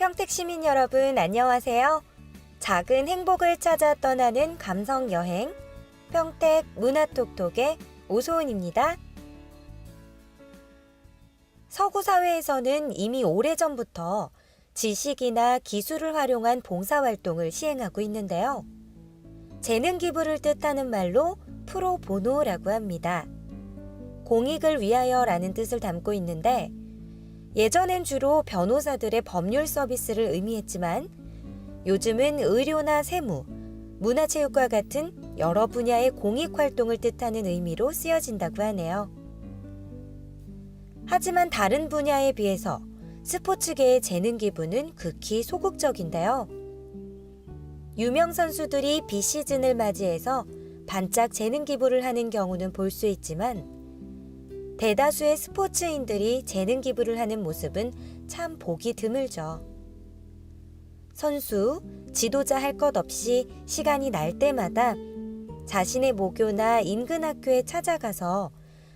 평택 시민 여러분 안녕하세요. 작은 행복을 찾아 떠나는 감성 여행 평택 문화톡톡의 오소은입니다. 서구 사회에서는 이미 오래전부터 지식이나 기술을 활용한 봉사활동을 시행하고 있는데요. 재능 기부를 뜻하는 말로 프로보노라고 합니다. 공익을 위하여라는 뜻을 담고 있는데 예전엔 주로 변호사들의 법률 서비스를 의미했지만 요즘은 의료나 세무, 문화체육과 같은 여러 분야의 공익 활동을 뜻하는 의미로 쓰여진다고 하네요. 하지만 다른 분야에 비해서 스포츠계의 재능 기부는 극히 소극적인데요. 유명 선수들이 비시즌을 맞이해서 반짝 재능 기부를 하는 경우는 볼 수 있지만 대다수의 스포츠인들이 재능 기부를 하는 모습은 참 보기 드물죠. 선수, 지도자 할 것 없이 시간이 날 때마다 자신의 모교나 인근 학교에 찾아가서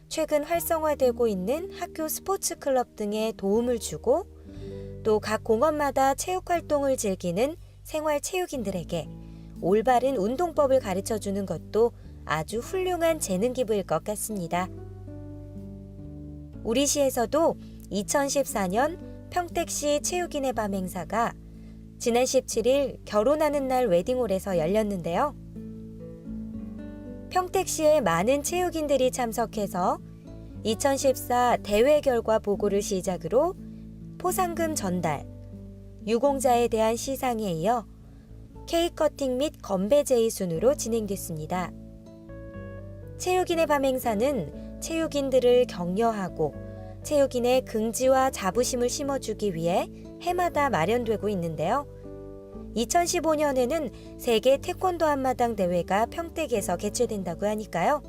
최근 활성화되고 있는 학교 스포츠 클럽 등에 도움을 주고 또 각 공원마다 체육 활동을 즐기는 생활 체육인들에게 올바른 운동법을 가르쳐 주는 것도 아주 훌륭한 재능 기부일 것 같습니다. 우리 시에서도 2014년 평택시 체육인의 밤 행사가 지난 17일 결혼하는 날 웨딩홀에서 열렸는데요. 평택시의 많은 체육인들이 참석해서 2014 대회 결과 보고를 시작으로 포상금 전달, 유공자에 대한 시상에 이어 케이크 커팅 및 건배 제의 순으로 진행됐습니다. 체육인의 밤 행사는 체육인들을 격려하고 체육인의 긍지와 자부심을 심어주기 위해 해마다 마련되고 있는데요. 2015년에는 세계 태권도 한마당 대회가 평택에서 개최된다고 하니까요.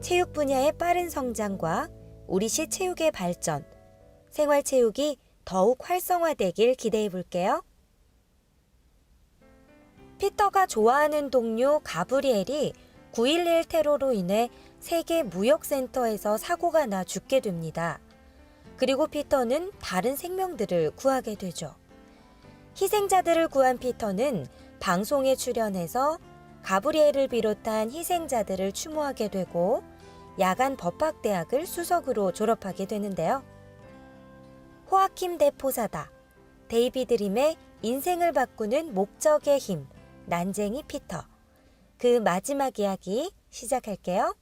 체육 분야의 빠른 성장과 우리시 체육의 발전, 생활체육이 더욱 활성화되길 기대해 볼게요. 피터가 좋아하는 동료 가브리엘이 9.11 테러로 인해 세계 무역센터에서 사고가 나 죽게 됩니다. 그리고 피터는 다른 생명들을 구하게 되죠. 희생자들을 구한 피터는 방송에 출연해서 가브리엘을 비롯한 희생자들을 추모하게 되고 야간 법학대학을 수석으로 졸업하게 되는데요. 호아킴 대포사다. 데이비드 림의 인생을 바꾸는 목적의 힘, 난쟁이 피터. 그 마지막 이야기 시작할게요.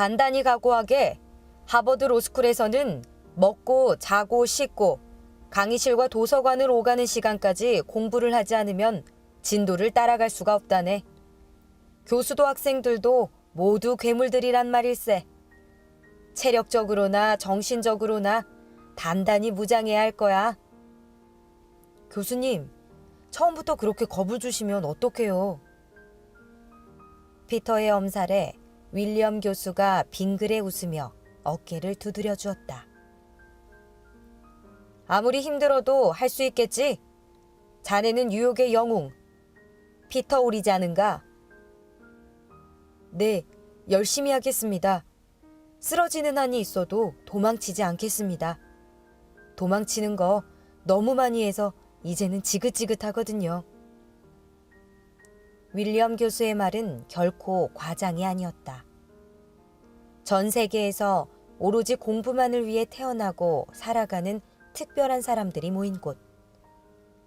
단단히 각오하게 하버드 로스쿨에서는 먹고 자고 씻고 강의실과 도서관을 오가는 시간까지 공부를 하지 않으면 진도를 따라갈 수가 없다네. 교수도 학생들도 모두 괴물들이란 말일세. 체력적으로나 정신적으로나 단단히 무장해야 할 거야. 교수님, 처음부터 그렇게 겁을 주시면 어떡해요? 피터의 엄살에 윌리엄 교수가 빙그레 웃으며 어깨를 두드려 주었다. 아무리 힘들어도 할 수 있겠지? 자네는 뉴욕의 영웅, 피터 오리지 않은가? 네, 열심히 하겠습니다. 쓰러지는 한이 있어도 도망치지 않겠습니다. 도망치는 거 너무 많이 해서 이제는 지긋지긋하거든요. 윌리엄 교수의 말은 결코 과장이 아니었다. 전 세계에서 오로지 공부만을 위해 태어나고 살아가는 특별한 사람들이 모인 곳.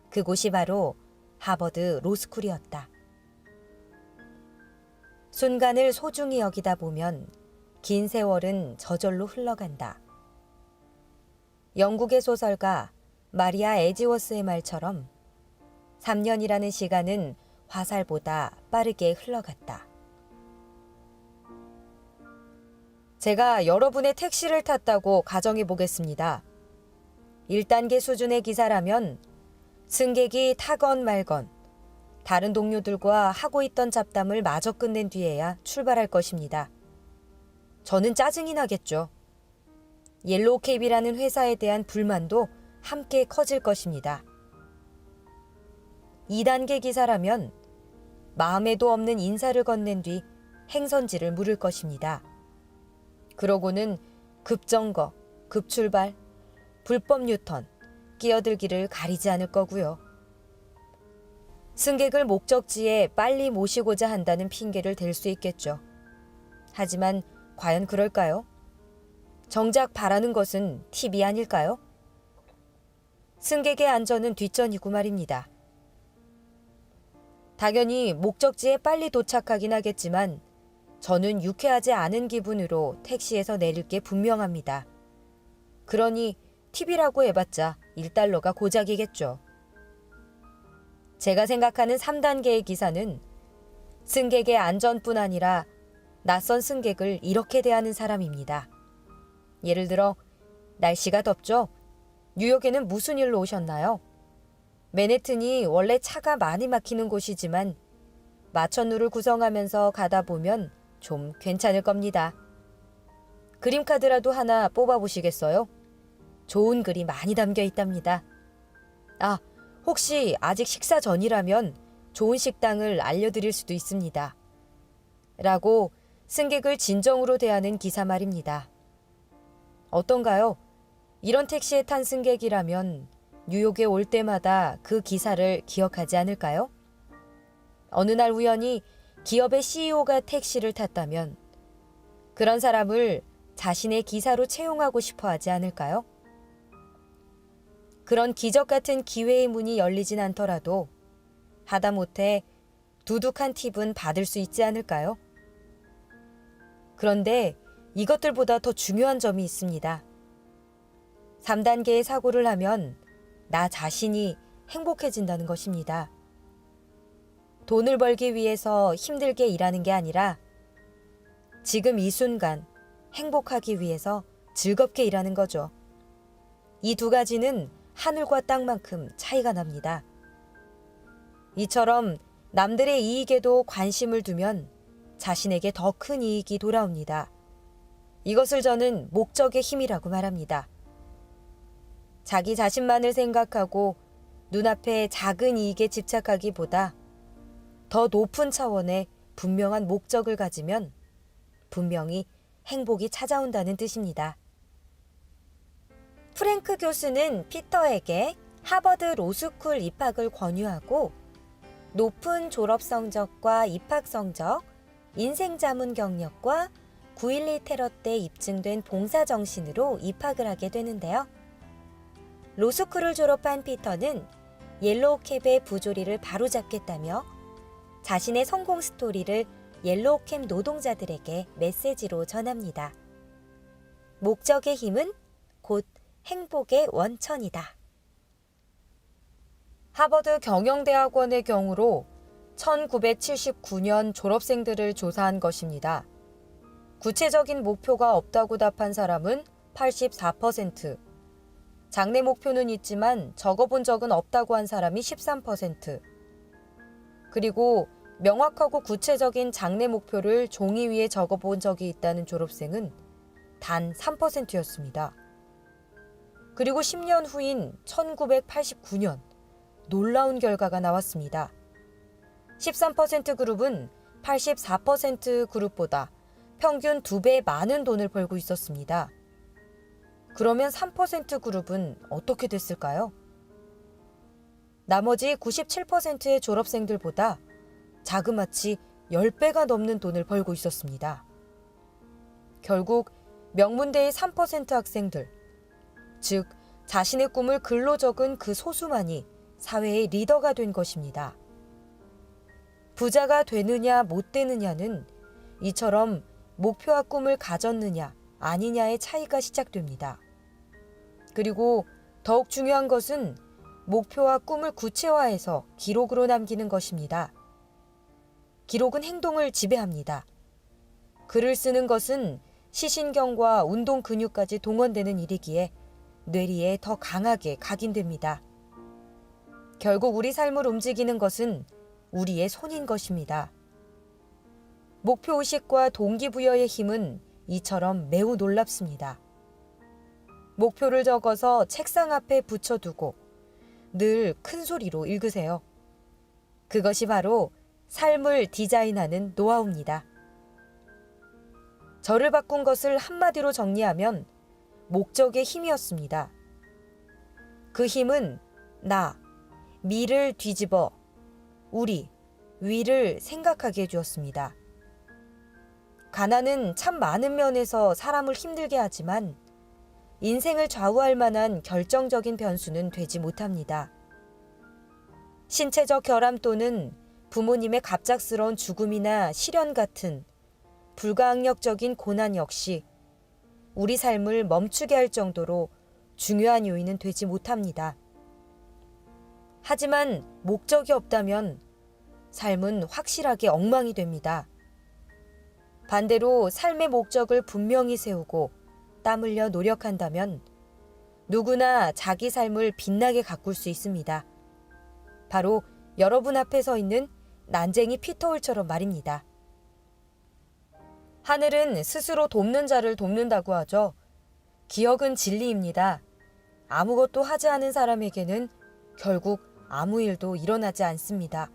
그곳이 바로 하버드 로스쿨이었다. 순간을 소중히 여기다 보면 긴 세월은 저절로 흘러간다. 영국의 소설가 마리아 에지워스의 말처럼 3년이라는 시간은 화살보다 빠르게 흘러갔다. 제가 여러분의 택시를 탔다고 가정해 보겠습니다. 1단계 수준의 기사라면 승객이 타건 말건 다른 동료들과 하고 있던 잡담을 마저 끝낸 뒤에야 출발할 것입니다. 저는 짜증이 나겠죠. 옐로우 캡이라는 회사에 대한 불만도 함께 커질 것입니다. 2단계 기사라면 마음에도 없는 인사를 건넨 뒤 행선지를 물을 것입니다. 그러고는 급정거, 급출발, 불법 유턴, 끼어들기를 가리지 않을 거고요. 승객을 목적지에 빨리 모시고자 한다는 핑계를 댈 수 있겠죠. 하지만 과연 그럴까요? 정작 바라는 것은 팁이 아닐까요? 승객의 안전은 뒷전이고 말입니다. 당연히 목적지에 빨리 도착하긴 하겠지만 저는 유쾌하지 않은 기분으로 택시에서 내릴 게 분명합니다. 그러니 팁이라고 해봤자 1달러가 고작이겠죠. 제가 생각하는 3단계의 기사는 승객의 안전뿐 아니라 낯선 승객을 이렇게 대하는 사람입니다. 예를 들어, 날씨가 덥죠? 뉴욕에는 무슨 일로 오셨나요? 맨해튼이 원래 차가 많이 막히는 곳이지만 마천루를 구성하면서 가다 보면 좀 괜찮을 겁니다. 그림카드라도 하나 뽑아보시겠어요? 좋은 글이 많이 담겨 있답니다. 아, 혹시 아직 식사 전이라면 좋은 식당을 알려드릴 수도 있습니다. 라고 승객을 진정으로 대하는 기사 말입니다. 어떤가요? 이런 택시에 탄 승객이라면 뉴욕에 올 때마다 그 기사를 기억하지 않을까요? 어느 날 우연히 기업의 CEO가 택시를 탔다면 그런 사람을 자신의 기사로 채용하고 싶어 하지 않을까요? 그런 기적 같은 기회의 문이 열리진 않더라도 하다못해 두둑한 팁은 받을 수 있지 않을까요? 그런데 이것들보다 더 중요한 점이 있습니다. 3단계의 사고를 하면 나 자신이 행복해진다는 것입니다. 돈을 벌기 위해서 힘들게 일하는 게 아니라 지금 이 순간 행복하기 위해서 즐겁게 일하는 거죠. 이 두 가지는 하늘과 땅만큼 차이가 납니다. 이처럼 남들의 이익에도 관심을 두면 자신에게 더 큰 이익이 돌아옵니다. 이것을 저는 목적의 힘이라고 말합니다. 자기 자신만을 생각하고 눈앞의 작은 이익에 집착하기보다 더 높은 차원의 분명한 목적을 가지면 분명히 행복이 찾아온다는 뜻입니다. 프랭크 교수는 피터에게 하버드 로스쿨 입학을 권유하고 높은 졸업 성적과 입학 성적, 인생 자문 경력과 9.11 테러 때 입증된 봉사 정신으로 입학을 하게 되는데요. 로스쿨을 졸업한 피터는 옐로우캡의 부조리를 바로잡겠다며 자신의 성공 스토리를 옐로우캡 노동자들에게 메시지로 전합니다. 목적의 힘은 곧 행복의 원천이다. 하버드 경영대학원의 경우로 1979년 졸업생들을 조사한 것입니다. 구체적인 목표가 없다고 답한 사람은 84%, 장래 목표는 있지만 적어본 적은 없다고 한 사람이 13%, 그리고 명확하고 구체적인 장래 목표를 종이 위에 적어본 적이 있다는 졸업생은 단 3%였습니다. 그리고 10년 후인 1989년 놀라운 결과가 나왔습니다. 13% 그룹은 84% 그룹보다 평균 2배 많은 돈을 벌고 있었습니다. 그러면 3% 그룹은 어떻게 됐을까요? 나머지 97%의 졸업생들보다 자그마치 10배가 넘는 돈을 벌고 있었습니다. 결국 명문대의 3% 학생들, 즉 자신의 꿈을 글로 적은 그 소수만이 사회의 리더가 된 것입니다. 부자가 되느냐 못 되느냐는 이처럼 목표와 꿈을 가졌느냐 아니냐의 차이가 시작됩니다. 그리고 더욱 중요한 것은 목표와 꿈을 구체화해서 기록으로 남기는 것입니다. 기록은 행동을 지배합니다. 글을 쓰는 것은 시신경과 운동 근육까지 동원되는 일이기에 뇌리에 더 강하게 각인됩니다. 결국 우리 삶을 움직이는 것은 우리의 손인 것입니다. 목표 의식과 동기부여의 힘은 이처럼 매우 놀랍습니다. 목표를 적어서 책상 앞에 붙여두고 늘 큰 소리로 읽으세요. 그것이 바로 삶을 디자인하는 노하우입니다. 저를 바꾼 것을 한마디로 정리하면 목적의 힘이었습니다. 그 힘은 나, 미를 뒤집어 우리, 위를 생각하게 해주었습니다. 가난은 참 많은 면에서 사람을 힘들게 하지만 인생을 좌우할 만한 결정적인 변수는 되지 못합니다. 신체적 결함 또는 부모님의 갑작스러운 죽음이나 시련 같은 불가항력적인 고난 역시 우리 삶을 멈추게 할 정도로 중요한 요인은 되지 못합니다. 하지만 목적이 없다면 삶은 확실하게 엉망이 됩니다. 반대로 삶의 목적을 분명히 세우고 땀 흘려 노력한다면 누구나 자기 삶을 빛나게 가꿀 수 있습니다. 바로 여러분 앞에 서 있는 난쟁이 피터홀처럼 말입니다. 하늘은 스스로 돕는 자를 돕는다고 하죠. 기억은 진리입니다. 아무것도 하지 않은 사람에게는 결국 아무 일도 일어나지 않습니다.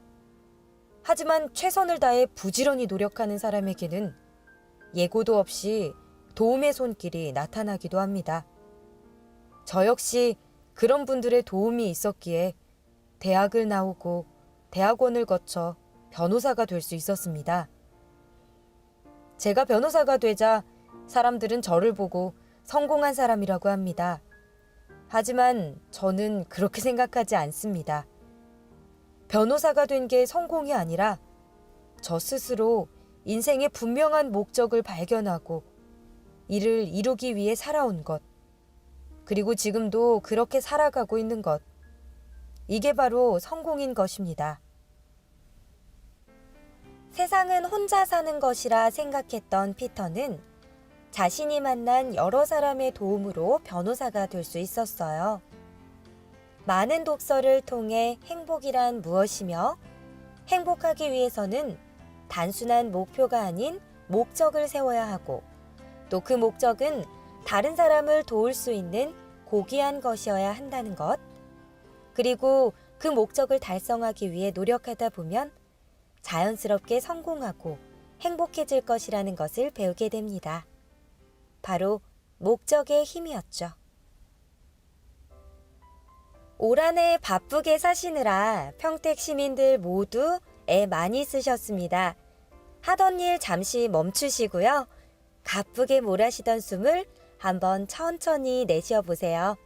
하지만 최선을 다해 부지런히 노력하는 사람에게는 예고도 없이 도움의 손길이 나타나기도 합니다. 저 역시 그런 분들의 도움이 있었기에 대학을 나오고 대학원을 거쳐 변호사가 될 수 있었습니다. 제가 변호사가 되자 사람들은 저를 보고 성공한 사람이라고 합니다. 하지만 저는 그렇게 생각하지 않습니다. 변호사가 된 게 성공이 아니라 저 스스로 인생의 분명한 목적을 발견하고 이를 이루기 위해 살아온 것, 그리고 지금도 그렇게 살아가고 있는 것, 이게 바로 성공인 것입니다. 세상은 혼자 사는 것이라 생각했던 피터는 자신이 만난 여러 사람의 도움으로 변호사가 될 수 있었어요. 많은 독서를 통해 행복이란 무엇이며 행복하기 위해서는 단순한 목표가 아닌 목적을 세워야 하고 또 그 목적은 다른 사람을 도울 수 있는 고귀한 것이어야 한다는 것. 그리고 그 목적을 달성하기 위해 노력하다 보면 자연스럽게 성공하고 행복해질 것이라는 것을 배우게 됩니다. 바로 목적의 힘이었죠. 올 한 해 바쁘게 사시느라 평택 시민들 모두 애 많이 쓰셨습니다. 하던 일 잠시 멈추시고요. 가쁘게 몰아쉬던 숨을 한번 천천히 내쉬어 보세요.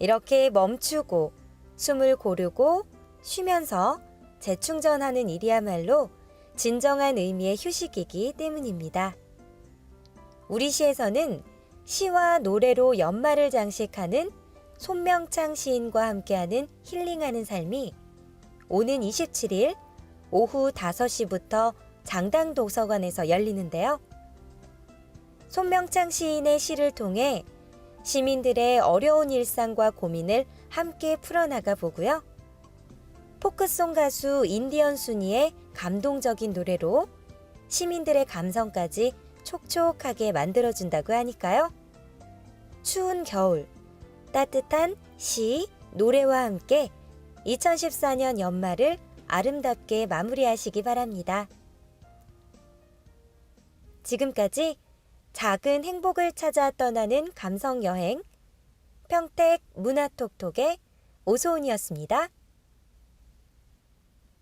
이렇게 멈추고 숨을 고르고 쉬면서 재충전하는 일이야말로 진정한 의미의 휴식이기 때문입니다. 우리 시에서는 시와 노래로 연말을 장식하는 손명창 시인과 함께하는 힐링하는 삶이 오는 27일 오후 5시부터 장당 도서관에서 열리는데요. 손명창 시인의 시를 통해 시민들의 어려운 일상과 고민을 함께 풀어나가 보고요. 포크송 가수 인디언 순이의 감동적인 노래로 시민들의 감성까지 촉촉하게 만들어준다고 하니까요. 추운 겨울, 따뜻한 시, 노래와 함께 2014년 연말을 아름답게 마무리하시기 바랍니다. 지금까지 작은 행복을 찾아 떠나는 감성 여행 평택 문화톡톡의 오소은이었습니다.